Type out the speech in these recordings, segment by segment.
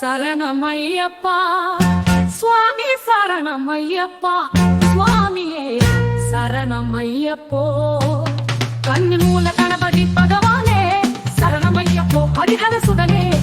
சரணமையப்பா. சுவாமி சரணமையப்பா. சுவாமியே சரணமையப்போ. கண்ணு மூல கணபதி பகவானே சரணமையப்போ. ஹரிஹர சுடனே.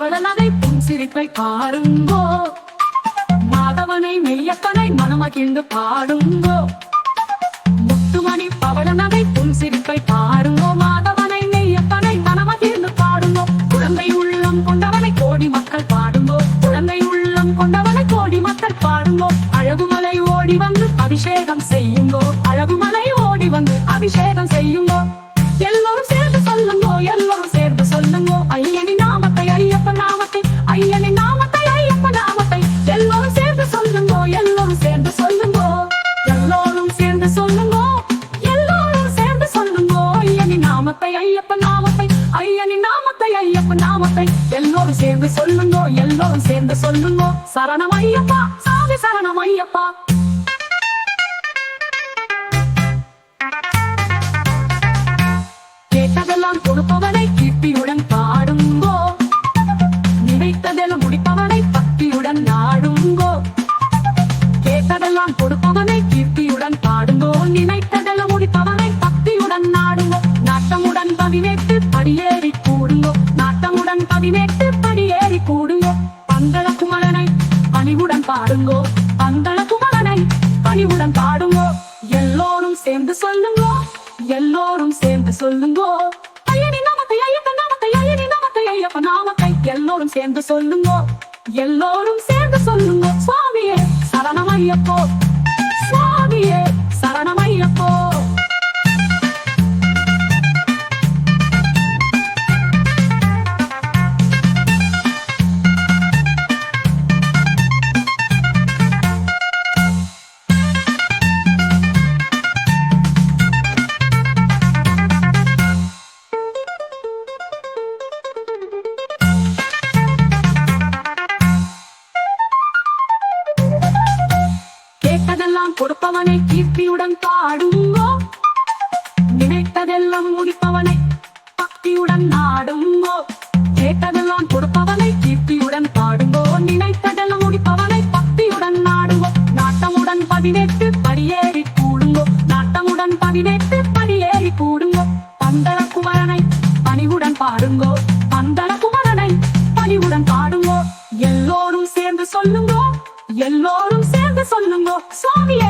முத்துமணி பவளநகை புன்சிரிப்பை பாருங்கோ. மாதவனை மெய்யப்பனை மனமகிழ்ந்து பாடுங்கோ. முத்துமணி பவளநகை புன்சிரிப்பை பாருங்கோ. மாதவனை மெய்யப்பனை மனமகிழ்ந்து பாடுங்கோ. குழந்தை உள்ளம் கொண்டவனை கோடி மக்கள் பாடுங்கோ. குழந்தை உள்ளம் கொண்டவனை கோடி மக்கள் பாடுங்கோ. அழகுமலை ஓடி வந்து அபிஷேகம் செய்யுங்கோ. அழகுமலை ஓடி வந்து அபிஷேகம் செய்யுங்கோ நாமத்தை நாமத்தை எல்லோரும் சேர்ந்து சொல்லுங்கோ எல்லோரும் சேர்ந்து சொல்லுங்கோ. சரணம் ஐயப்பா சாமி சரணம் ஐயப்பா. பதினெட்டு படி ஏறி கூடுங்கோ பந்தள குமரனை பணிவுடன் பாடுங்கோ. பந்தள குமரனை பணிவுடன் பாடுங்கோ. எல்லோரும் சேர்ந்து சொல்லுங்கோ. எல்லோரும் சேர்ந்து சொல்லுங்கோ. ஐயனி நாமத்தை ஐயப்ப நாமத்தை ஐயனி நாமத்தை ஐயப்ப நாமத்தை எல்லோரும் சேர்ந்து சொல்லுங்கோ. எல்லோரும் சேர்ந்து சொல்லுங்கோ. சுவாமியே சரணம் ஐயப்போ. கொடுப்பவனை கீர்த்தியுடன் பாடுங்கோ. நினைத்ததெல்லாம் முடிப்பவனை பக்தியுடன் நாடுங்கோ. கேட்டதெல்லாம் கொடுப்பவனை கீர்த்தியுடன் பாடுங்கோ. நினைத்ததெல்லாம் முடிப்பவனை பக்தியுடன் நாடுங்கோ. நாட்டமுடன் பதினெட்டு படியேறி கூடுங்கோ. நாட்டமுடன் பதினெட்டு படியேறி கூடுங்கோ. பந்தள குமரனை பணிவுடன் பாடுங்கோ. பந்தள குமரனை பணிவுடன் பாடுங்கோ. எல்லோரும் சேர்ந்து சொல்லுங்கோ. எல்லோரும் சேர்ந்து சொல்லுங்கோ. சுவாமியே